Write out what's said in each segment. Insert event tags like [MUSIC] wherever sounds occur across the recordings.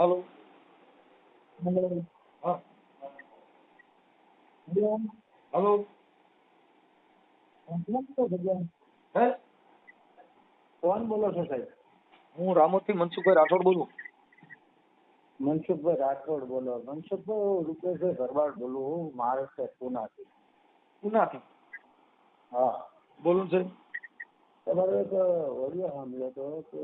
Hello hello હા hello હાલો કોણ હે? કોણ બોલો છો સાહેબ. હું રામોદથી મનસુખભાઈ રાઠોડ બોલું. મનસુખભાઈ રાઠોડ બોલો. મનસુખભાઈ રૂપેશભાઈ ભરવાડ બોલું હું. મહારાષ્ટ્ર પુનાથી. પુનાથી? હા. બોલું છે. તમારો એક ઓડિયો સાંભળ્યો હતો કે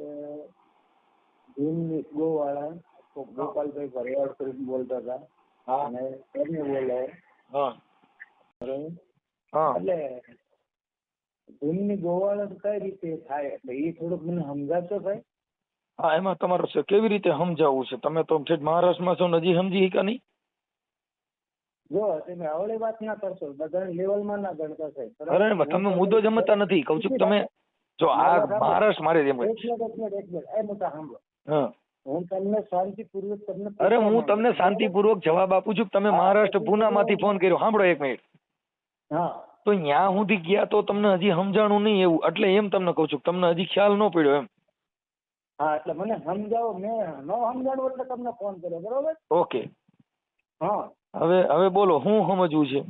ભીમ ગોવાળા ગોપાલભાઈ ભરવાડ કરીને બોલતા હતા. હા. અને એમને બોલે હા. બરાબર હા. એટલે ભીમની ગોવાળા કઈ રીતે થાય? એટલે એ થોડુંક મને સમજાવશો ભાઈ? હા એમાં તમારું છે કેવી રીતે સમજાવવું છે? તમે તો ઠેઠ મહારાષ્ટ્રમાં છો ને હજી સમજી શકા નહીં? જો તમે આવડે વાત ના કરશો. બધા લેવલમાં ના ગણતા સાહેબ અરે તમે મુદ્દો જમતા નથી. કહું છું કે તમે જો આ મહારાષ્ટ્ર મારે એમ. એક મિનિટ એક મિનિટ. એ મોટા સાંભળો. હા. હું તમને શાંતિપૂર્વક તમને અરે હું તમને શાંતિપૂર્વક જવાબ આપું છું તમે મહારાષ્ટ્ર પૂનામાંથી ફોન કર્યો. સાંભળો એક મિનિટ. હા. તો ત્યાં સુધી ગયા તો તમને હજી સમજાણું નહીં એવું એટલે એમ તમને કહું છું તમને હજી ખ્યાલ ન પડ્યો એમ. હા એટલે મને સમજાવો મેં ન સમજાણું એટલે તમને ફોન કર્યો બરોબર? ઓકે. હા. હવે હવે બોલો શું સમજવું છે?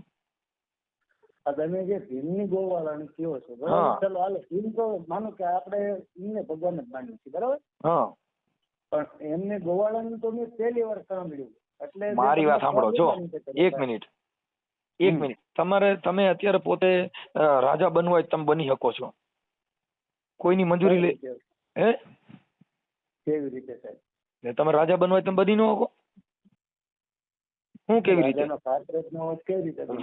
આ તમે જે ભીમની ગોવાળાની કયો છો હા. બરોબર ચલો હાલો ભીમ તો માનો કે આપણે એમને ભગવાન જ માનીએ છીએ બરોબર? હા. પણ એમને ગોવાળાનું તો મેં પહેલી વાર સાંભળ્યું. એટલે મારી વાત સાંભળો જો એક મિનિટ એક મિનિટ. તમારે તમે અત્યારે પોતે રાજા બનવા તમે બની શકો છો. કોઈની મંજૂરી લે હે? કેવી રીતે સાહેબ તમે રાજા બનવા તમે બની ન શકો? શું કેવી રીતે?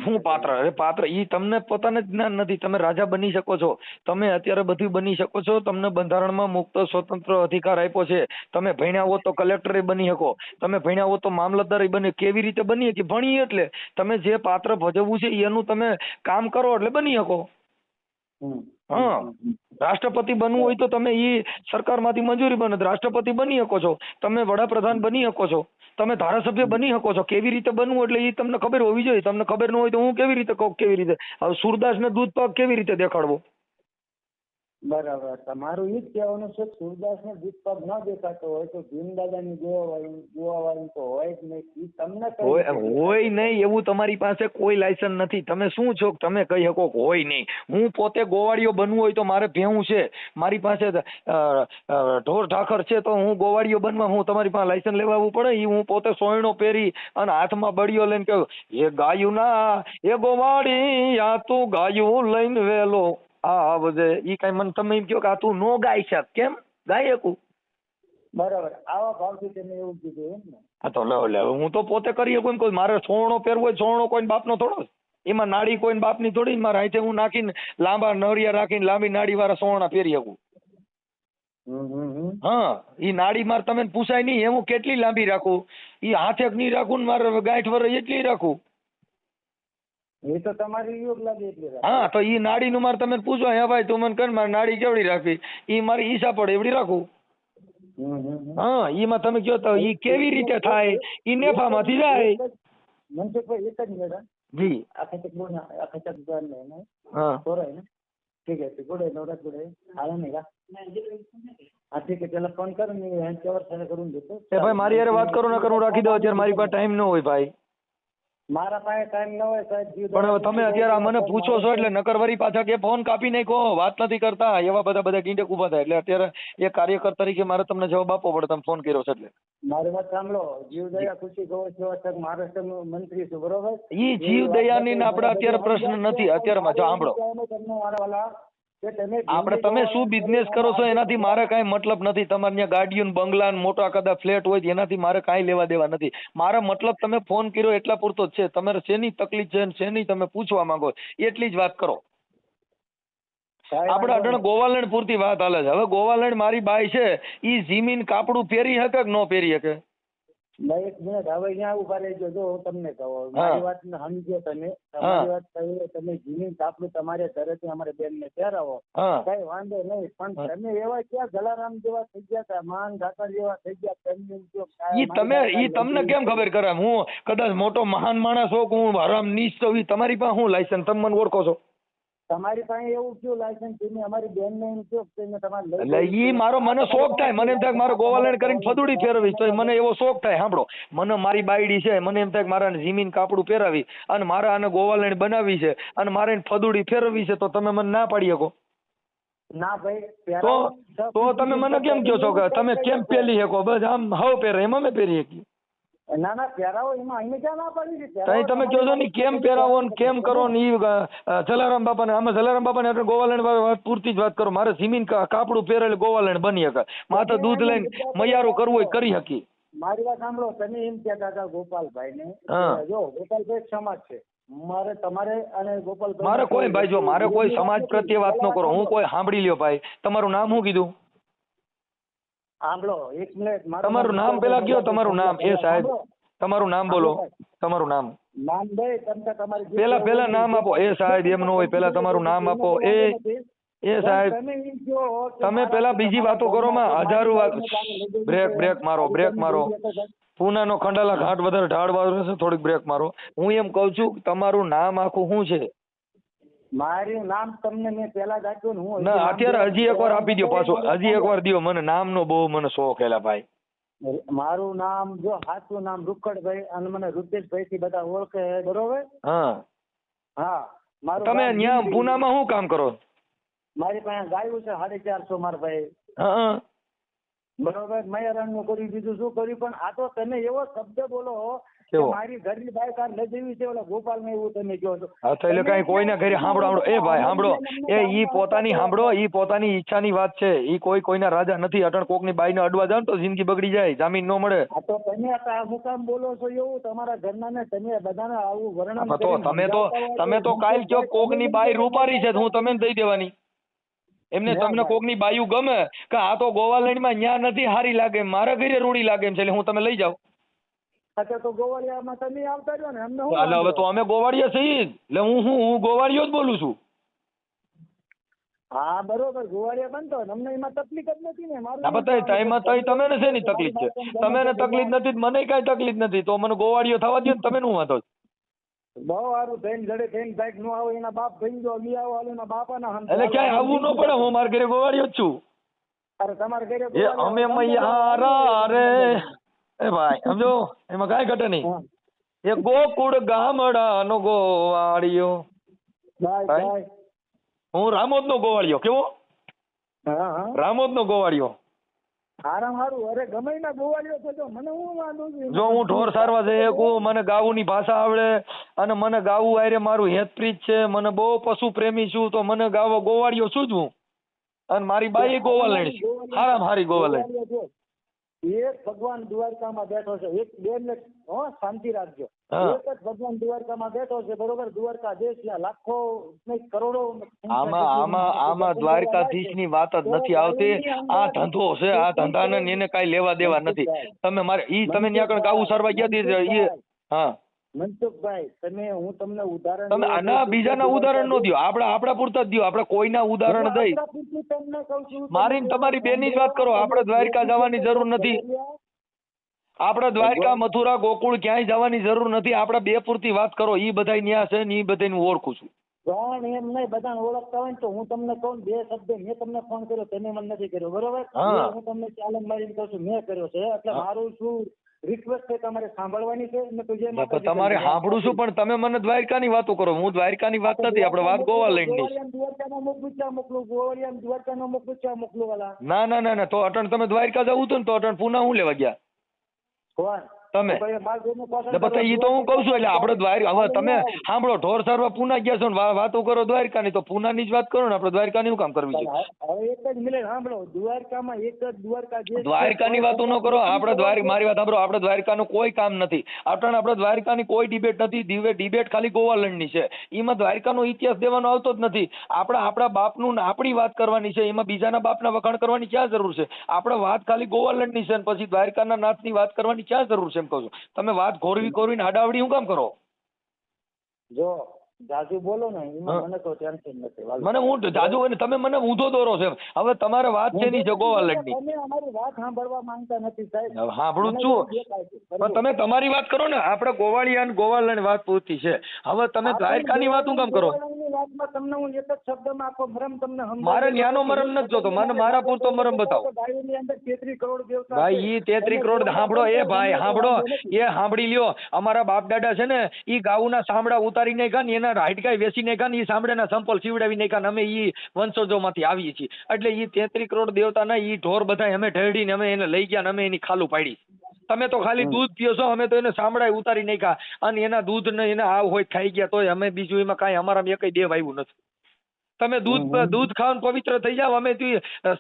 હું પાત્ર? અરે પાત્ર ઈ તમને પોતાને જ્ઞાન નથી. તમે રાજા બની શકો છો. તમે અત્યારે બધું બની શકો છો. તમને બંધારણમાં મુક્ત સ્વતંત્ર અધિકાર આપ્યો છે. તમે ભણ્યા હો તો કલેક્ટરે બની શકો. તમે ભણ્યા હો તો મામલતદાર બની. કેવી રીતે બની કે ભણી એટલે. તમે જે પાત્ર ભજવવું છે એનું તમે કામ કરો એટલે બની શકો. હા. રાષ્ટ્રપતિ બનવું હોય તો તમે ઈ સરકારમાંથી મંજૂરી બને. રાષ્ટ્રપતિ બની શકો છો. તમે વડાપ્રધાન બની શકો છો. તમે ધારાસભ્ય બની શકો છો. કેવી રીતે બનવું એટલે ઈ તમને ખબર હોવી જોઈએ. તમને ખબર ન હોય તો હું કેવી રીતે કહું કેવી રીતે? હવે સુરદાસને દૂધ પાક કેવી રીતે દેખાડવો? બરાબર. તમારું એ જ કહેવાનું છે કે સુરદાસને દીપક ન દેખાતો હોય તો ભીમદાદાની ગોવાવાળી ગોવાવાળી તો હોય જ નહીં. તમને હોય હોય નહીં એવું તમારી પાસે કોઈ લાયસન્સ નથી. તમે શું છો તમે કહી શકો હોય નહીં? હું પોતે ગોવાળીઓ બનવું હોય તો મારે ભેવું છે. મારી પાસે ઢોર ઢાખર છે તો હું ગોવાળીઓ બનવા હું તમારી પાસે લાયસન્સ લેવા આવવું પડે? એ હું પોતે સોયણો પહેરી અને હાથમાં બળીઓ લઈને કહ્યું એ ગાયું ના એ ગોવાળી આ તું ગાયું લઈને વેલો આવજે ઈ કઈ મને તમે એમ કહો કે આ તું નો ગાઈ શક કેમ? ગાઈ શકું બરાબર. આવા ભાવથી તમે એવું કીધું એમ ને. હા તો લે લે હું તો પોતે કરી શકું એમ કોઈ મારે સોણો પહેરવો હોય સોણો કોઈ બાપનો થોડો એમાં નાડી કોઈ બાપની થોડી મારે હાથે હું નાખીને લાંબા નળિયા રાખીને લાંબી નાડી વાળા સોણા પહેરી શકું. હા ઈ નાડી મારે તમે પૂછાય નહીં એ હું કેટલી લાંબી રાખું? ઈ હાથે નહીં રાખું ને મારે ગાંઠ વરે એટલી રાખું. એ તો તમારી યોગ લાગે એટલે હા તો ઈ નાડીનું મારે તમે પૂછો હે ભાઈ તું મને કર મારે નાડી કેવડી રાખવી ઈ મારી ઈસા પડે એવડી રાખું હા ઈમાં તમે કયો તો ઈ કેવી રીતે થાય ઈ નેફામાંથી જાય મનસુખભાઈ એક જ મિનિટ જી આખા તક બોલ આખા તક બોલ ને હા सोरा है ना ठीक है तो गुड है नवरात गुड आहे आला नाही का हा ठीक आहे त्याला फ़ोन कर मी ह्यांच्यावर सगळं करून देतो એ ભાઈ મારી યાર વાત કરો ના કરું રાખી દો અત્યારે મારી પાસે ટાઈમ ન હોય ભાઈ મારા પાસે ટાઈમ ન હોય સાહેબ પણ તમે અત્યારે આ મને પૂછો છો એટલે નકર વરી પાછા કે ફોન કાપી નાખો વાત નથી કરતા. એવા બધા બધા ગીંડક ઊભા થાય. એટલે અત્યારે એક કાર્યકર તરીકે મારે તમને જવાબ આપવો પડે. તમે ફોન કર્યો છે એટલે. મારી વાત સાંભળો. જીવદયા ખુશી ગૌ સેવા મહારાષ્ટ્ર મંત્રી છું. બરોબર? ઈ જીવદયાની ને આપણે અત્યારે પ્રશ્ન નથી. અત્યારમાં જો સાંભળો તમને મારા વાલા આપણે તમે શું બિઝનેસ કરો છો? એનાથી મારે કાંઈ મતલબ નથી. તમારે ત્યાં ગાડીઓ બંગલા મોટા કદા ફ્લેટ હોય એનાથી મારે કાંઈ લેવા દેવા નથી. મારો મતલબ તમે ફોન કર્યો એટલા પૂરતો જ છે. તમારે શેની તકલીફ છે શેની તમે પૂછવા માંગો એટલી જ વાત કરો. આપણે અટણ ગોવાલણ પૂરતી વાત હાલે છે. હવે ગોવાલણ મારી બાઈ છે. ઈ જીમીન કાપડું પહેરી શકે કે ન પહેરી શકે? એક મિનિટ. હવે અહીંયા ઊભા રહેજો. જો હું તમને કહું. મારી વાત સમજો તમે. તમારી વાત કહી તમે જીની કાપડું તમારે ઘરેથી અમારે બેન ને પહેરાવો કઈ વાંધો નહીં. પણ તમે એવા ક્યાં જલારામ જેવા થઈ ગયા હતા? માન ઠાકર જેવા થઈ ગયા તમને ઈ તમે ઈ તમને કેમ ખબર કરે હું કદાચ મોટો મહાન માણસ હો હું હરામ નીચ તો તમારી પાસે હું લાયસન્સ તમે મને ઓળખો છો. તમારી પાસે એવું કયું લાયસન્સ છે? અમારી બેન ને એમ કહો કે તમારે લઈ એટલે ઈ મારો મને શોખ થાય. મને એમ થાય કે મારે ગોવાલણ કરીને ફદુડી ફેરવીશ તો મને એવો શોખ થાય. સાંભળો મને મારી બાયડી છે મને એમ થાય કે મારે જીમીન કાપડું પહેરાવી અને મારે આને ગોવાલણ બનાવી છે અને મારે એને ફદુડી ફેરવવી છે તો તમે મને ના પાડી શકો. ના ભાઈ તો તો તમે મને કેમ કહો છો કે તમે કેમ પહેરી શકો? બસ આમ હવ પહેરે એમ અમે પહેરી શકી ના ના પહેરાવો એમાં અહીં ક્યાં ના પાડી છે? તઈ તમે કહો છો ને કેમ પહેરાવો ને કેમ કરો ને ઈ અ, અ, જલારામ બાપાને આમાં જલારામ બાપાને આપણે ગોવાલણ વાત વાત પૂરતી જ વાત કરો. મારે જમીન કાપડું પહેરેલ ગોવાલણ બની શકે. માથે દૂધ લઈને મયારું કરવું હોય કરી શકી મારી વાત સાંભળો તમે એમ કહેતા હતા ગોપાલભાઈ ને જો ગોપાલભાઈ સમાજ છે. મારે તમારે અને ગોપાલભાઈ મારે કોઈ ભાઈ જો મારે કોઈ સમાજ પ્રત્યે વાત ન કરો. હું કોઈ સાંભળી લ્યો ભાઈ. તમારું નામ શું કીધું? સાંભળો એક મિનિટ તમારું નામ પેલા કયો? તમારું નામ એ સાહેબ. તમારું નામ બોલો. તમારું નામ. નામ દે તમને તમારી પેલા પેલા નામ આપો. એ સાહેબ એમ ન હોય. પેલા તમારું નામ આપો. એ એ સાહેબ તમે પેલા બીજી વાતો કરો માં. હજારો વાત. બ્રેક બ્રેક મારો બ્રેક મારો. પૂનાનો ખંડાલા ઘાટ વધારે ઢાળ વાળો છે થોડીક બ્રેક મારો. હું એમ કહું છું તમારું નામ આખું શું છે? મારું નામ તમને મેં પેલા જ આપ્યું ને હું ના અત્યારે હજી એકવાર આપી દો પાછું. હજી એકવાર દો મને નામનો બહુ મને શોખ એલા ભાઈ. મારું નામ જો સાચું નામ રૂકડભાઈ અને મને રૂપેશભાઈ થી બધા ઓળખે બરોબર? હા. હા મારું તમે દિલીપ. પૂનામાં શું કામ કરો? મારી પાસે ગાયું છે સાડી ચારસો મારા ભાઈ. હા. હા. બરોબર? મયારાણનું કર્યું બીજું શું કર્યું? પણ આ તો તમે એવો શબ્દ બોલો? મારી ઘરની બાઈક આ લઈ જવી છે ઓલા ગોપાલ ને એવું તમે કહો છો. હા તો એટલે કઈ કોઈના ઘરે સાંભળો સાંભળો એ ભાઈ સાંભળો. એ ઈ પોતાની સાંભળો ઈ પોતાની ઈચ્છાની વાત છે. ઈ કોઈ કોઈના રાજા નથી અટણ કોકની બાઈને અડવા જાવ તો જિંદગી બગડી જાય જામીન નો મળે. તો તમે આ હું બોલો છો એવું? તમારા ઘરના ને તમે બધાને આવું વર્ણન તો તમે તો તમે તો કાલ કયો કોકની બાઈ રૂપારી છે હું તમને દઈ દેવાની. એમને તમને. કોકની બાયું ગમે કે આ તો ગોવાલંડમાં ન્યા નથી હારી લાગે મારા ઘરે રૂડી લાગે એમ છે એટલે હું તમે લઈ જાઉં. અચ્છા તો ગોવાળિયામાં તમે આવતા રહ્યો ને અમને એટલે હવે તો અમે ગોવાળિયા છીએ એટલે હું હું હું ગોવાળિયો જ બોલું છું. હા બરોબર ગોવાળિયા બનતો અમને એમાં તકલીફ જ નથી ને મારું ના બતાય ટાઈમમાં તઈ તમે ને શેની તકલીફ છે? તમે ને તકલીફ નથી મને કાંઈ તકલીફ નથી. તો મને ગોવાળિયો થવા દો ને તમે નું વાંધો બહુ સારું થઈને જડે થઈને બાઈક નો આવે એના બાપ થઈ ગયો લી આવો એના બાપાના હમ એટલે ક્યાંય આવવું ન પડે હું મારે ઘરે ગોવાળિયો જ છું. અરે તમારા ઘરે અમે મૈયારા રે એ ભાઈ સમજો? એમાં કાંઈ ઘટે નહીં. એ ગોકુળ ગામડાનો ગોવાળિયો. હું રામોદ નો ગોવાળિયો કેવો? રામોદ નો ગોવાળિયો. ના જો હું ઢોર સારવા જઈ શકું મને ગાવુંની ભાષા આવડે અને મને ગાવું આરે મારું હેતપ્રીત છે મને બહુ પશુ પ્રેમી છું તો મને ગાવો ગોવાળિયો છું જ હું? અને મારી બાઈ ગોવાલણી છે હારામ હારી ગોવાલણી. એક ભગવાન દ્વારકામાં બેઠો છે. એક બે મિનિટ શાંતિ રાખજો. એક જ ભગવાન દ્વારકામાં બેઠો છે બરોબર? દ્વારકા દેશ ત્યાં લાખો નહીં કરોડો આમાં આમાં આમાં દ્વારકાધીશની વાત જ નથી આવતી. આ ધંધો છે આ ધંધાને ને એને કઈ લેવા દેવા નથી. તમે મારે ઈ તમે ત્યાં આગળ ગાવું સારવા ગયા હતી હા. મનસુખભાઈ તમે હું તમને ઉદાહરણ તમે આના બીજાના ઉદાહરણ નો દો આપડા આપડા પૂરતા જ દો આપણે કોઈના ઉદાહરણ દઈ. તમને કહું છું. મારી ને તમારી બેની જ વાત કરો. આપણે દ્વારકા જવાની જરૂર નથી. આપણે દ્વારકા મથુરા ગોકુળ ક્યાંય જવાની જરૂર નથી. આપણે બે પૂરતી વાત કરો. ઈ બધા ન્યા છે ને ઈ બધા હું ઓળખું છું. પણ એમ નહીં બધાને ઓળખતા હોય ને તો હું તમને કહું બે શબ્દ મેં તમને ફોન કર્યો તમે મને નથી કર્યો. બરોબર? હું. તમને ચાલન મારીને કહું છું મેં કર્યો છે. એટલે મારું શું રિક્વેસ્ટ છે તમારે સાંભળવાની છે અને તું જે તમારે સાંભળું છું પણ તમે મને દ્વારકાની વાતો કરો. હું દ્વારકાની વાત નથી આપણે વાત છે. ગોવાળિયામાં દ્વારકાનો મોકલું ચા મોકલું ગોવાળિયામાં દ્વારકાનો મોકલું ચા મોકલું વાલા. ના ના ના ના તો અટણ તમે દ્વારકા જવું હતું ને તો અટણ પુના હું લેવા ગયા? કોણ? તમે. પછી ઈ તો હું કહું છું એટલે આપડે દ્વારકા હવે તમે સાંભળો ઢોર સારવા પુના ગયા છો ને વાતો કરો દ્વારકાની તો પુનાની જ વાત કરો ને આપડે દ્વારકાની શું કામ કરવી છે? હવે એક જ મિનિટ સાંભળો દ્વારકામાં એક જ દ્વારકા જે દ્વારકાની વાતો ન કરો આપડે દ્વારકા મારી વાત સાંભળો આપણે દ્વારકાનું કોઈ કામ નથી. આપણે દ્વારકાની કોઈ ડિબેટ નથી દિવે ડિબેટ ખાલી ગોવાલંડની છે. એમાં દ્વારકાનો ઇતિહાસ દેવાનો આવતો જ નથી. આપણે આપણા બાપનું નું આપણી વાત કરવાની છે એમાં બીજાના બાપના વખાણ કરવાની ક્યાં જરૂર છે? આપણે વાત ખાલી ગોવાલંડની છે ને પછી દ્વારકાના નાથની વાત કરવાની ક્યાં જરૂર છે? એમ કહું છું. તમે વાત ઘોરવી ઘોરવીને આડાવડી હું કામ કરો? જો જાજુ બોલો ને એમાં મને તો ટેન્શન નથી મને હું જાજુ હોય તમે મને ઊંધો દોરો છે હવે તમારે વાત છે ની છે ગોવાલંડની તમે અમારી વાત સાંભળવા માંગતા નથી સાહેબ. સાંભળું છું. એવું દેખાય છે. પણ તમે તમારી વાત કરો ને આપણે ગોવાળિયા ને ગોવાલણ વાત પૂરતી છે. હવે તમે દ્વારકાની વાત હું કામ કરો? વાતમાં તમને હું એક જ શબ્દમાં આખો મરમ તમને મારે ન્યાનો મરમ નથી જોતો. મને મારા પૂરતો મરમ બતાવો. ગાયોની અંદર 33 કરોડ દેવતા ભાઈ ઈ તેત્રી અને કરોડ દેવતા સાંભળો એ ભાઈ સાંભળો એ સાંભળી લ્યો. અમારા બાપ દાદા છે ને ઈ ગાઉના સાંભળા ઉતારી નાખ્યા ને એના હાડકાઈ વેચી નાખ્યા ને ઈ સાંભળાના સંપલ સીવડાવી નાખ્યા અમે ઈ વંશજોમાંથી આવીએ છીએ. એટલે ઈ તેત્રી કરોડ દેવતાના ઈ ઢોર બધા અમે ઢેડીને અમે એને લઈ ગયા ને અમે એની ખાલું પાડી. તમે તો ખાલી દૂધ પીઓ છો અમે તો એને સાંભળાય ઉતારી નાખ્યા. અને એના દૂધ ને એને આવ હોય ખાઈ ગયા તોય અમે બીજું એમાં કાંઈ અમારા એકય દેવ આવ્યું નથી. તમે દૂધ દૂધ ખાવાનું પવિત્ર થઈ જાવ અમે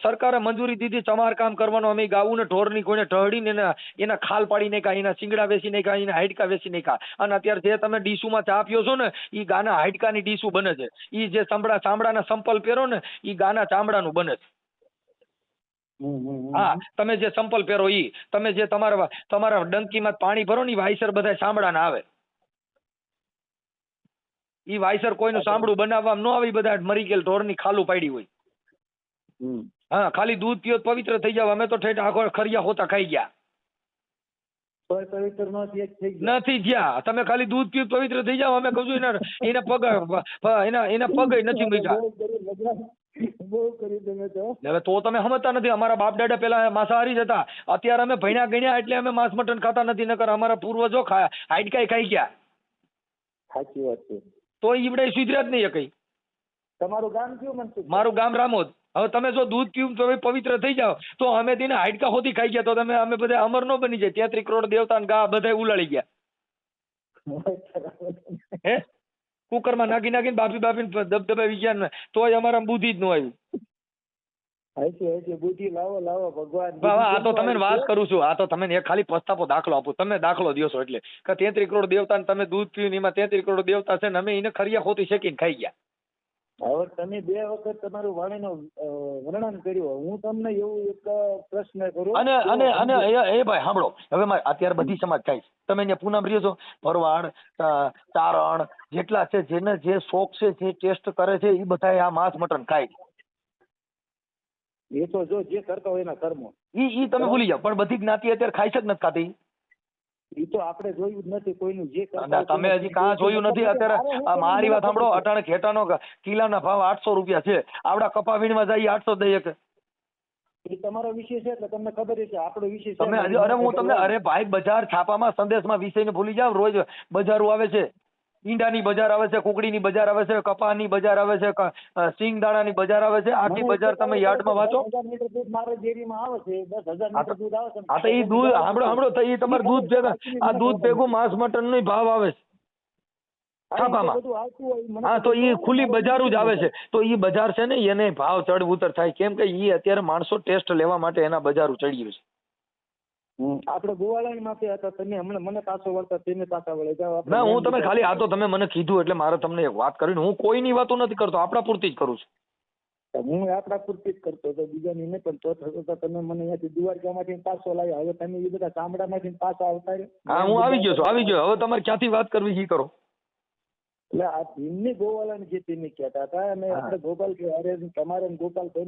સરકારે મંજૂરી દીધી ચમાર કામ કરવાનું. અમે ગાવું ને ઢોરની કોઈને ઢળીને એના એના ખાલ પાડી નાખ્યા એના શિંગડા વેચી નાખ્યા એના હાડકા વેચી નાખ્યા. અને અત્યારે જે તમે ડીશુમાં ચા પીઓ છો ને ઈ ગાના હાડકાની ડીશુ બને છે. ઈ જે ચામડા ચામડાના સંપલ પહેરો ને ઈ ગાના ચામડાનું બને છે. હા તમે જે સંપલ પહેરો ઈ તમે જે તમારા તમારા ડંકીમાં પાણી ભરો ને વાયસર બધા ચામડાના આવે. ઈ વાયસર કોઈનું સાંભળું બનાવવામાં ન આવી બધા મરી ગયેલ ઢોરની ખાલું પાડી હોય. હા ખાલી દૂધ પીઓ તો પવિત્ર થઈ જાવ. અમે તો ઠેઠ આખો ખરિયા હોતા ખાઈ ગયા. ગયો. નથી જ્યાં તમે ખાલી દૂધ પીવું પવિત્ર થઈ જાવ. અમે કહું છું એના એના પગ એના એના પગ નથી મૂક્યા. હવે તો તમે સમજતા નથી. અમારા બાપ દાદા પેલા માંસાહારી જ હતા. અત્યારે અમે ભણ્યા ગણ્યા એટલે અમે માંસ મટન ખાતા નથી. નકર અમારા પૂર્વજો ખાયા હાડકાઈ ખાઈ ગયા. સાચી વાત છે. તો ઈવડે સુધર્યા જ નહીં કઈ તમારું ગામ કયું મનસુખ મારું ગામ રામોદ. હવે તમે જો દૂધ પીવું તો પવિત્ર થઈ જાવ તો અમે તેને હાડકા હોતી ખાઈ ગયા તો તમે અમે બધા અમર નો બની જાય. તેત્રી કરોડ દેવતા ગા બધા ઉલાળી ગયા. [LAUGHS] હે? કુકરમાં નાખી નાખીને બાફી બાફીને દબદબાવી ગયા ને તોય અમારા બુદ્ધિ જ ન આવ્યું. હાચી હાચી બુદ્ધિ લાવો લાવો ભગવાન હવે આ તો તમે વાત કરું છું. આ તો તમે એક ખાલી પસ્તાપો દાખલો આપું. તમે દાખલો છો એટલે. કે તેત્રી કરોડ દેવતા ને તમે દૂધ પીવું એમાં તેત્રી કરોડ દેવતા છે ને અમે એને ખરિયા ખોતી શેકીને ખાઈ ગયા. હવે તમે બે વખત તમારું વાણીનો વર્ણન કર્યું. હું તમને એવું એક પ્રશ્ન કરું અને અને અને એ એ ભાઈ સાંભળો. હવે મારે અત્યારે બધી સમાજ થાય તમે અહીંયા પૂનમ રહ્યો છો? ભરવાડ તારણ જેટલા છે જેને જે શોખ છે જે ટેસ્ટ કરે છે એ બધા આ માંસ મટન ખાય છે. એ તો જો જે કરતા હોય એના કર્મો. ઈ ઈ તમે ભૂલી જાઓ પણ બધી જ્ઞાતિ અત્યારે ખાઈ શક નથી ખાતી? ઈ તો આપણે જોયું જ નથી કોઈનું જે તમે હજી કાં જોયું નથી અત્યારે આ મારી વાત સાંભળો અટાણે ખેટાનો કિલાના ભાવ આઠસો રૂપિયા છે. આવડા કપા વીણમાં જઈએ આઠસો દઈએ કે. એ તમારો વિષય છે એટલે તમને ખબર છે આપણો વિષય તમે અરે હું તમને અરે ભાઈ બજાર છાપામાં સંદેશમાં વિષયને ભૂલી જાવ રોજ બજારો આવે છે. ઈંડાની બજાર આવે છે કુકડીની બજાર આવે છે કપાની બજાર આવે છે સિંગ દાણાની બજાર આવે છે આખી બજાર તમે યાર્ડમાં વાંચો હા તો- એ દૂધ આવે છે હા તો ઈ દૂધ સાંભળો સાંભળો તો ઈ તમારે દૂધ ભેગા આ દૂધ ભેગું માંસ મટન નો ભાવ આવે છે છાપામાં. હા તો ખબર ખુલ્લી. બજારું જ આવે છે તો ઈ બજાર છે ને એને ભાવ ચડ ઉતર થાય કેમ કે ઈ અત્યારે માણસો ટેસ્ટ લેવા માટે એના બજારું ચડ્યું છે આપણે ગોવાળાની માથે હતા તમે હમણાં મને પાછો વળતા તેને પાછા વળે. જાવ ના હું તમે ખાલી આ તો તમે મને કીધું એટલે મારે તમને એક વાત કરીને હું કોઈની વાતો નથી કરતો આપણા પૂરતી જ કરું છું. હું આપણા પૂરતી જ કરતો હતો બીજાની નહીં પણ તો થતો તમે મને અહીંયાથી દ્વારકામાંથી પાછો લાવ્યા. હવે તમે એ બધા ગામડામાંથી પાછા આવતા. હા હું આવી ગયો છું આવી ગયો. હવે તમારે ક્યાંથી વાત કરવી એ કરો. એટલે આ ભીમની ગોવાળાની જે તમે કહેતા હતા અને આપણે ગોપાલભાઈ અરે તમારે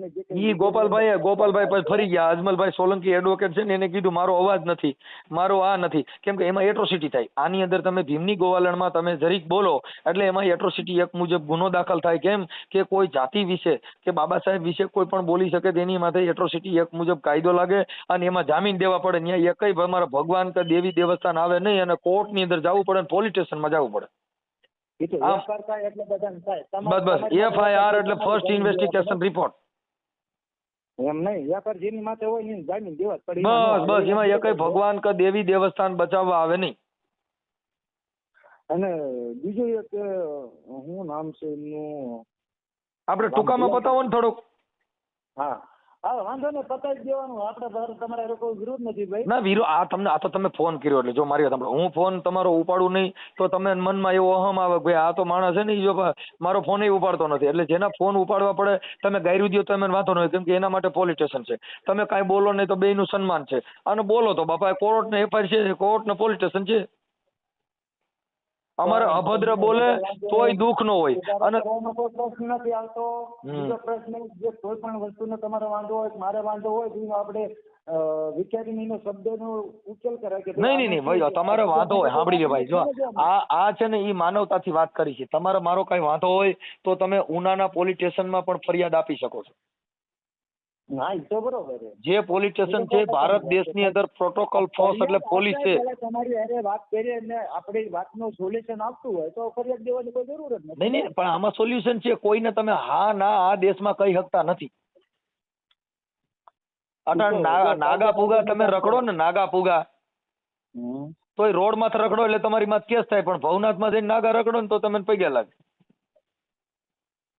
ને જે ઈ ગોપાલભાઈ ગોપાલભાઈ પછી ફરી ગયા. અજમલભાઈ સોલંકી એડવોકેટ છે ને એને કીધું મારો અવાજ નથી. મારો આ નથી. કેમ કે એમાં એટ્રોસિટી થાય. આની અંદર તમે ભીમની ગોવાલણમાં તમે જરીક બોલો એટલે એમાં એટ્રોસિટી એક મુજબ ગુનો દાખલ થાય. કેમ કે કોઈ જાતિ વિશે કે બાબા સાહેબ વિશે કોઈ પણ બોલી શકે તેની માથે એટ્રોસિટી એક મુજબ કાયદો લાગે અને એમાં જામીન દેવા પડે. ત્યાં એકય અમારા ભગવાન કે દેવી દેવસ્થાન આવે નહીં અને કોર્ટની અંદર જવું પડે પોલીસ સ્ટેશનમાં જવું પડે. એ તો આમ. થાય એટલે બધાને થાય. બસ બસ. એફઆઈઆર એટલે ફર્સ્ટ ઇન્વેસ્ટિગેશન રિપોર્ટ એમ નહીં. વેપાર જેની માથે હોય એને જામીન દેવા પડે. બસ બસ. એમાં એકય ભગવાન કે દેવી દેવસ્થાન બચાવવા આવે નહીં. અને બીજું એક હું નામ છે એમનું? આપણે ટૂંકામાં બતાવો ને થોડુંક. હા. હા, વાંધો નહીં ના તો તમે ફોન કર્યો એવો અહમ આવે ભાઈ માણસ છે ને મારો ફોન ઉપાડતો નથી. એટલે જેના ફોન ઉપાડવા પડે, તમે ગાયરું દો તો વાંધો નહીં કેમ કે એના માટે પોલીસ સ્ટેશન છે. તમે કાંઈ બોલો નહીં, તો બેયનું સન્માન છે. અને બોલો તો, બાપા કોર્ટ ને એફઆઈઆર છે કોર્ટ ને પોલીસ સ્ટેશન છે. અમારે અભદ્ર બોલે તોય દુઃખ નો હોય. અને પ્રશ્ન નથી આવતો. બીજો પ્રશ્ન જે કોઈ પણ વસ્તુનો તમારો વાંધો હોય મારે વાંધો હોય તો આપણે વિચારીને એનો શબ્દનો ઉકેલ કરાય કે નહીં નહીં નહીં ભાઈ તમારે વાંધો હોય સાંભળી લે ભાઈ જો આ આ છે ને એ માનવતાથી વાત કરી છે. તમારે મારો કઈ વાંધો હોય તો તમે ઉનાના પોલીસ સ્ટેશનમાં પણ ફરિયાદ આપી શકો છો. હા એ તો બરોબર છે. જે પોલીસ સ્ટેશન છે ભારત દેશની અંદર પ્રોટોકોલ ફોર્સ એટલે પોલીસ છે. તમારી અરે વાત કરીએ ને આપણે વાતનું સોલ્યુશન આપતું હોય તો ફરિયાદ દેવાની કોઈ જરૂર જ નથી. નહીં નહીં પણ આમાં સોલ્યુશન છે કોઈને તમે હા ના આ દેશમાં કહી શકતા નથી. અને નાગા પુગા તમે રખડો ને નાગા પુગા. તો તોય રોડમાં રખડો એટલે તમારી માં કેસ થાય પણ ભવનાથમાં જઈને નાગા રખડો ને તો તમે પૈગા લાગે.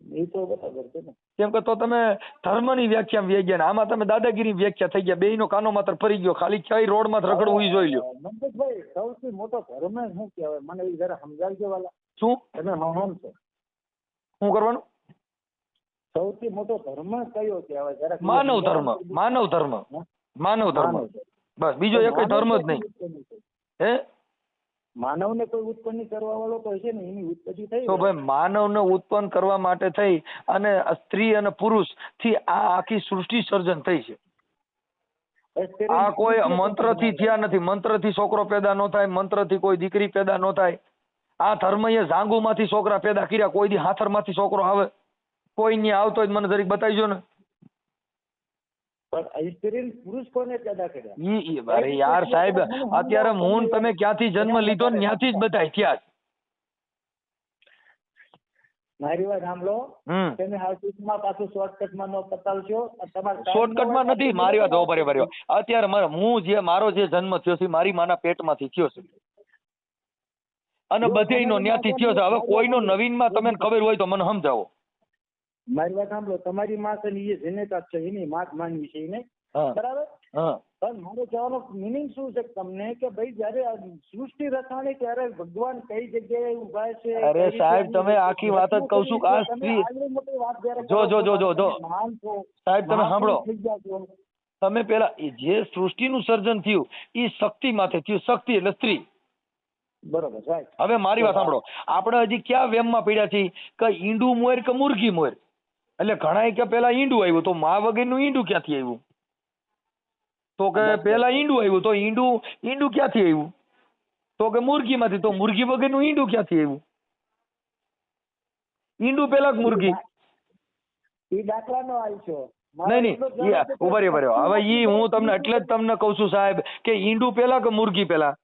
એ તો બરાબર છે ને. કેમ કે તો તમે ધર્મની વ્યાખ્યા વ્યાઈ ગયા ને આમાં તમે દાદાગીરી વ્યાખ્યા થઈ ગયા બેયનો કાનો માત્ર ફરી ગયો ખાલી ક્યાંય રોડમાં રખડવું જોઈ લ્યો. મનસુખભાઈ સૌથી મોટો ધર્મ શું કહેવાય? મને એ જરા સમજાવજો વાલા. શું? તમે હમ છો. શું કરવાનું? સૌથી મોટો ધર્મ કયો કહેવાય? જરા માનવ ધર્મ માનવ ધર્મ. માનવ ધર્મ. બસ બીજો એક ધર્મ જ નહીં. હે? માનવને કોઈ ઉત્પન્ન કરવા વાળો કોઈ છે ને એની ઉત્પત્તિ થઈ તો ભાઈ માનવને ઉત્પન્ન કરવા માટે થઈ અને સ્ત્રી અને પુરુષથી આ આખી સૃષ્ટિ સર્જન થઈ છે. આ કોઈ મંત્રથી થયા નથી. મંત્રથી છોકરો પેદા ન થાય મંત્રથી કોઈ દીકરી પેદા ન થાય. આ ધર્મએ ઝાંગુમાંથી છોકરા પેદા કર્યા કોઈ દી હાથરમાંથી છોકરો આવે. કોઈ ની આવતો મને જરીક બતાવીજો ને. પણ સ્ત્રી પુરુષ કોને પેદા કર્યા? ઈ અરે યાર સાહેબ અત્યારે હું તમે ક્યાંથી જન્મ લીધો ને ત્યાંથી જ બધા ઇતિહાસ મારી વાત સાંભળો. તમે ટૂંકમાં પાછું શોર્ટકટમાં નો પતાવશો તમારે શોર્ટકટમાં નથી મારી વાત ઓભરે ભર્યો અત્યારે મારે હું જે મારો જે જન્મ થયો છે મારી માના પેટમાંથી થયો છે. અને બધેયનો ન્યાથી થયો છે. હવે કોઈનો નવીનમાં તમને ખબર હોય તો મને સમજાવો. મારી વાત સાંભળો તમારી માં છે ને એ જનેતા છે એની માત માનવી છે એને બરાબર? પણ મારો કહેવાનો મિનિંગ શું છે તમને કે ભાઈ જયારે સૃષ્ટિ રચાણી ત્યારે ભગવાન કઈ જગ્યાએ ઊભા છે અરે સાહેબ, તમે આખી વાત જ કહું છું આ સ્ત્રી- જો, જો, જો, જો, છો, સાહેબ તમે સાંભળો. તમે પેલા જે જે સૃષ્ટિનું સર્જન થયું એ શક્તિ માથે થયું શક્તિ એટલે સ્ત્રી. બરોબર સાહેબ. હવે મારી વાત સાંભળો. આપણે હજી ક્યાં વેમમાં પડ્યા છીએ? કે ઈંડું મોર કે મુરગી મોર? એટલે ઘણા કે પેલા ઈંડું આવ્યું તો મા વગરનું ઈંડું ક્યાંથી આવ્યું? તો કે પેલા ઈંડું આવ્યું તો ઈંડું ઈંડું ક્યાંથી આવ્યું? તો કે મુરગીમાંથી તો મુરગી વગરનું ઈંડું ક્યાંથી આવ્યું? ઈંડું પેલા કે મુરગી એ દાખલાનો નહીં નહીં. ઊભા રહ્યો, ઊભા રહ્યો. હવે ઈ હું તમને એટલે જ તમને કહું છું સાહેબ કે ઈંડું પેલા કે મુરગી પેલા?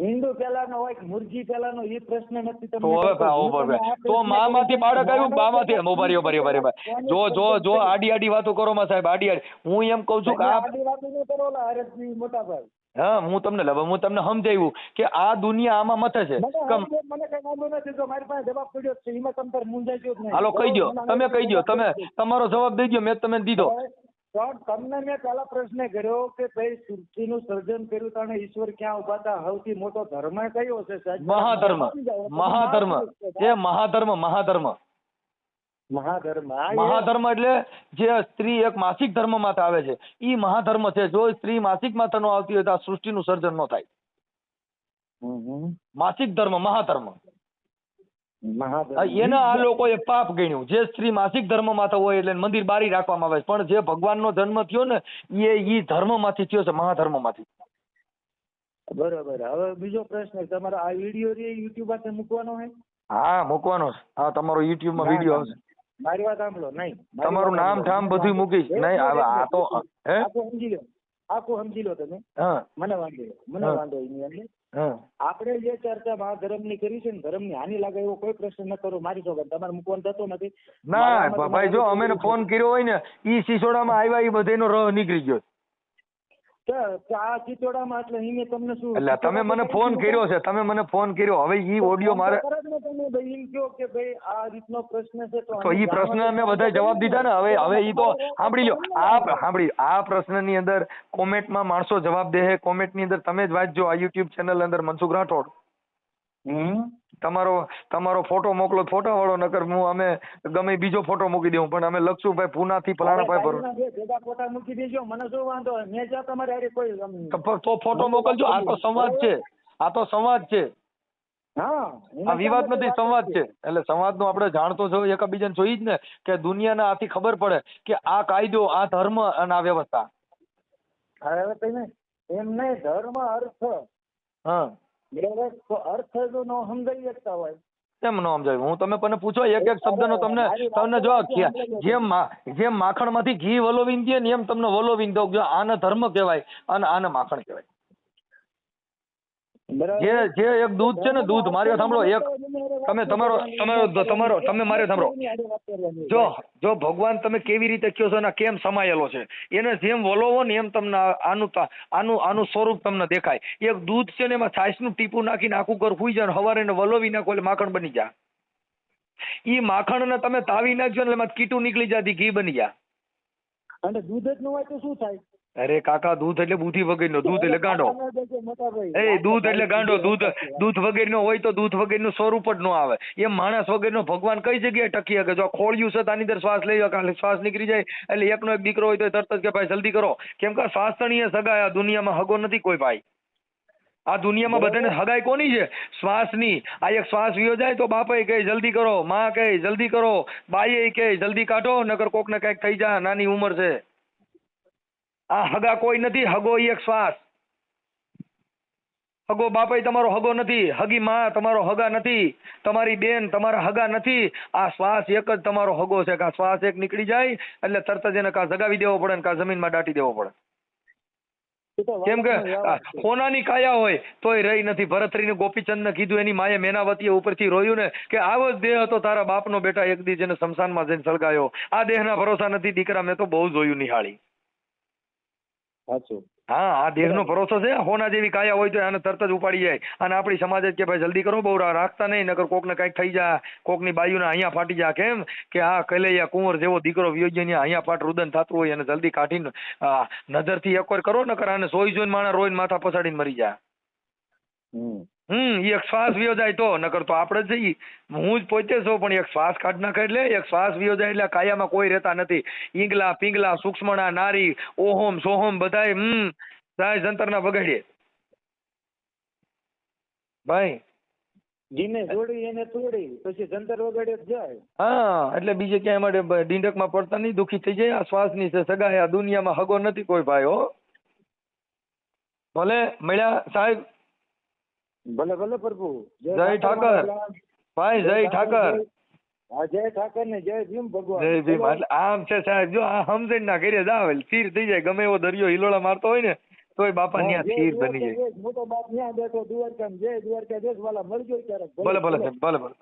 હિન્દુ પેલાનો હોય કે મુરગી પેલાનો એ પ્રશ્ન નથી તો તમને હવે તો મામાંથી બાળક આવ્યું કે બામાંથી માનવ ઊભા રહ્યો, ઊભા રહ્યો, ઊભા રહ્યો, ઊભા રહ્યો. જો જો જો આડી આડી વાતો કરો માં સાહેબ આડી આડી. હું એમ કહું છું કે આ આડી વાતો ન કરો લા હરેશજી મોટા ભાઈ. હા હું તમને લવ હું તમને સમજાવ્યું કે આ દુનિયા આમાં મથે છે. મને કઈ વાંધો નથી જો મારી પાસે જવાબ પડ્યો છે એમાં તમ મૂંઝાઈ ગયો હાલો કહી દો તમે કહી દો તમે તમારો જવાબ દઈ દો મેં તમને દીધો. પણ તમને મેં પેલા પ્રશ્ન કર્યો કે ભાઈ સૃષ્ટિનું સર્જન કર્યું તાણે ઈશ્વર ક્યાં ઊભા હતા? સૌથી મોટો ધર્મ કયો છે સાહેબ? મહાધર્મ. મહાધર્મ. એ મહાધર્મ મહાધર્મ. મહાધર્મ. મહાધર્મ એટલે જે સ્ત્રી એક માસિક ધર્મમાં આવે છે. ઈ મહાધર્મ છે. જો સ્ત્રી માસિક માથે નો આવતી હોય તો આ સૃષ્ટિનું સર્જન ન થાય. માસિક ધર્મ મહાધર્મ. એને આ લોકોએ પાપ ગણ્યું. જે સ્ત્રી માસિક ધર્મ માથે હોય એટલે મંદિર બારી રાખવામાં આવે પણ જે ભગવાનનો જન્મ થયો ને એ ઈ ધર્મમાંથી થયો છે મહાધર્મમાંથી બરોબર. હવે બીજો પ્રશ્ન તમારો આ વીડિયો રે યુટ્યુબ પાસે મૂકવાનો હે હા મૂકવાનો છે. હા તમારો યુટ્યુબમાં વીડિયો આવશે મારી વાત સાંભળો. નહીં તમારું નામ. ઠામ બધું મૂકીશ. નહીં આ તો હે? આખું સમજી લો. આખું સમજી લો તમે. હા. મને વાંધો મને વાંધો એની અંદર. આપણે જે ચર્ચા મહાધર્મની કરી છે ને ધર્મની હાનિ લાગે એવો કોઈ પ્રશ્ન ન કરો. મારી સોગંદ તમારે મૂકવાનો થતો નથી. ના ભાઈ જો અમે ફોન કર્યો હોય ને ઈ સિસોડામાં આવ્યા ઈ બધાનો રહ નીકળી ગયો. આ ચિતોડામાં એટલે ઈને તમને શું એટલે તમે મને ફોન કર્યો છે તમે મને ફોન કર્યો. હવે ઈ ઓડિયો મારે કરો જ ને તમે ભાઈ એમ કહો કે ભાઈ આ રીતનો પ્રશ્ન છે તો ઈ પ્રશ્ન મેં બધા જવાબ દીધા ને હવે હવે ઈ તો સાંભળી લો. આ સાંભળી આ પ્રશ્નની અંદર કોમેન્ટમાં માણસો જવાબ દે કોમેન્ટની અંદર તમે જ વાંચજો આ યુટ્યુબ ચેનલ અંદર મનસુખ રાઠોડ. હમ? તમારો તમારો ફોટો મોકલો ફોટા વાળો નકર હું અમે ગમે બીજો ફોટો મૂકી દઉં પણ અમે લખશું ભાઈ પૂનાથી ફલાણા ભાઈ ભરો ના, ભેગા ફોટા મૂકી દેજો મને શું વાંધો? મેં જ્યાં તમારે હારે કોઈ તો ફોટો મોકલજો આ તો સંવાદ છે આ તો સંવાદ છે. હા વિવાદ નથી સંવાદ છે. એટલે સંવાદનો આપણે જાણતો છો એકબીજાને જોઈ જ ને કે દુનિયાને આથી ખબર પડે કે આ કાયદો આ ધર્મ અને આ વ્યવસ્થા. હવે તમે એમ નહીં ધર્મ અર્થ હા. બે તો અર્થ જો ન સમજાઈ શકતા હોય. કેમ ન સમજાય? હું તમે મને પૂછો એક એક શબ્દનો તમને તમને જો. જેમ જેમ માખણમાંથી ઘી વલોવીને દે ને એમ તમને વલોવીને દઉં. જો આને ધર્મ કહેવાય અને આને માખણ કહેવાય. બરાબર જે જે એક દૂધ છે ને દૂધ મારી સાંભળો એક તમે તમારો તમારો તમારો તમે મારે સાંભળો. જો જો ભગવાન તમે કેવી રીતે કયો છો ને કેમ સમાયેલો છે? એને જેમ વલોવો ને એમ તમને આનું આનું આનું સ્વરૂપ તમને દેખાય. એક દૂધ છે ને એમાં છાશનું ટીપું નાખીને આખું ઘર હુઈ જાય ને હવારે એને વલોવી નાખો એટલે માખણ બની જાય. ઈ માખણને તમે તાવી નાખજો ને એટલે એમાં કીટું નીકળી જાય ઘી બની જાય. અને દૂધ જ ન હોય તો શું થાય? અરે કાકા દૂધ એટલે બુદ્ધિ વગરનો. દૂધ એટલે ગાંડો. એ દૂધ એટલે ગાંડો. દૂધ દૂધ વગરનો હોય તો દૂધ વગરનું સ્વરૂપ જ ન આવે. એમ માણસ વગરનો ભગવાન કઈ જગ્યાએ ટકી શકે? જો ખોળ્યું છે તાની અંદર શ્વાસ લઈ કાલે શ્વાસ નીકળી જાય એટલે એકનો એક દીકરો હોય તો તરત જ કે ભાઈ જલ્દી કરો. કેમ કે શ્વાસણીય સગાઈ આ દુનિયામાં હગો નથી કોઈ ભાઈ. આ દુનિયામાં બધાને હગાઈ કોની છે? શ્વાસની. આ એક શ્વાસ વિયો જાય તો એ કહે જલ્દી કરો. માં કહે જલ્દી કરો. બાઈએ કહે જલ્દી કાઢો નકર કોકને કંઈક થઈ જાય નાની ઉંમર છે. આ હગા કોઈ નથી હગો એક શ્વાસ. હગો બાપાઈ તમારો હગો નથી હગી માં તમારો હગા નથી તમારી બેન તમારા હગા નથી. આ શ્વાસ એક જ તમારો હગો છે કા શ્વાસ એક નીકળી જાય એટલે તરત જ એને કા જગાવી દેવો પડે ને કાં જમીનમાં દાટી દેવો પડે. કેમ કે સોનાની કાયા હોય તોય રહી નથી. ભરતરીને ગોપીચંદને કીધું એની માએ મેનાવતીએ ઉપરથી રોયું ને કે આવો જ દેહ હતો તારા બાપનો બેટા એક દી જેને શમશાનમાં જઈને સળગાયો. આ દેહના ભરોસા નથી દીકરા મેં તો બહુ જોયું નિહાળી. સાચું. હા આ દેહનો ભરોસો છે. હોના જેવી કાયા હોય તો આને તરત જ ઉપાડી જાય. અને આપણી સમાજ જ કે ભાઈ જલ્દી કરો બહુ રાખતા નહીં નકર કોકને કંઈક થઈ જાય કોકની બાયુને અહીંયા ફાટી જાય કેમ કે આ કલૈયા કુંવર જેવો દીકરો વિયો જાય ને અહીંયા ફાટ રુદન થતું હોય અને જલ્દી કાઢીને થી નજરથી એકવાર કરો નકર આને સોઈ જોઈને માણસ રોઈને માથા પછાડીને મરી જાય હમ એક શ્વાસ વિયો જાય તો નકર તો આપણે જ જઈ હું જ પોતે છું પણ એક શ્વાસ કાઢ નાખે એટલે એક શ્વાસ વિયો જાય એટલે કાયામાં કોઈ રહેતા નથી. ઈંગલા પિંગલા સૂક્ષ્મણા નારી ઓહોમ સોહોમ બધાય હમ સાય જંતરના બગાડીએ. ભાઈ? જીને જોડી એને તોડી પછી જંતર વગાડે જાય. હા એટલે બીજે ક્યાંય માટે ડીંડકમાં પડતા નહીં દુખી થઈ જાય આ શ્વાસની છે સગાઈ આ દુનિયામાં હગો નથી કોઈ ભાઈ હો. ભલે મળ્યા સાહેબ. ભલે ભલે પ્રભુ. જય ઠાકર. ભાઈ જય ઠાકર. હા જય ઠાકર ને જય ભીમ ભગવાન. જય ભીમ. એટલે આમ છે સાહેબ જો આ સમજણ ના કરીએ જાવ સ્થિર થઈ જાય. ગમે એવો દરિયો હિલોળા મારતો હોય ને તોય બાપા જય સ્થિર બની જાય. મોટો બાપ ત્યાં બેઠો દ્વારકા જય દ્વારકાધીશ વાલા મળજો ક્યારેક. ભલે ભલે ભલે ભલે.